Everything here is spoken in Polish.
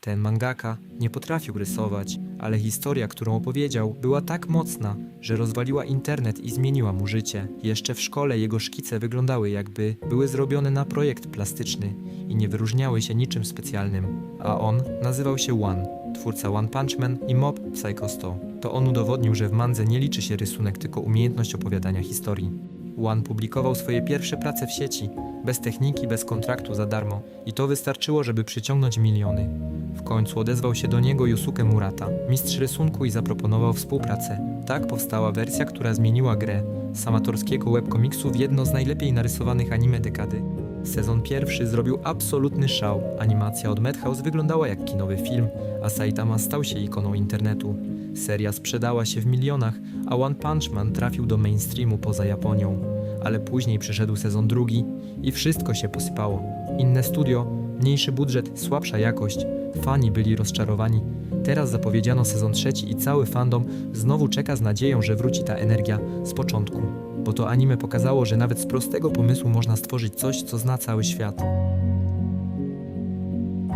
Ten mangaka nie potrafił rysować, ale historia, którą opowiedział, była tak mocna, że rozwaliła internet i zmieniła mu życie. Jeszcze w szkole jego szkice wyglądały jakby były zrobione na projekt plastyczny i nie wyróżniały się niczym specjalnym. A on nazywał się One, twórca One Punch Man i Mob Psycho 100. To on udowodnił, że w mandze nie liczy się rysunek, tylko umiejętność opowiadania historii. One publikował swoje pierwsze prace w sieci, bez techniki, bez kontraktu, za darmo. I to wystarczyło, żeby przyciągnąć miliony. W końcu odezwał się do niego Yusuke Murata, mistrz rysunku i zaproponował współpracę. Tak powstała wersja, która zmieniła grę z amatorskiego webkomiksu w jedno z najlepiej narysowanych anime dekady. Sezon pierwszy zrobił absolutny szał. Animacja od Madhouse wyglądała jak kinowy film, a Saitama stał się ikoną internetu. Seria sprzedała się w milionach, a One Punch Man trafił do mainstreamu poza Japonią. Ale później przyszedł sezon drugi i wszystko się posypało. Inne studio, mniejszy budżet, słabsza jakość. Fani byli rozczarowani. Teraz zapowiedziano sezon trzeci i cały fandom znowu czeka z nadzieją, że wróci ta energia z początku. Bo to anime pokazało, że nawet z prostego pomysłu można stworzyć coś, co zna cały świat.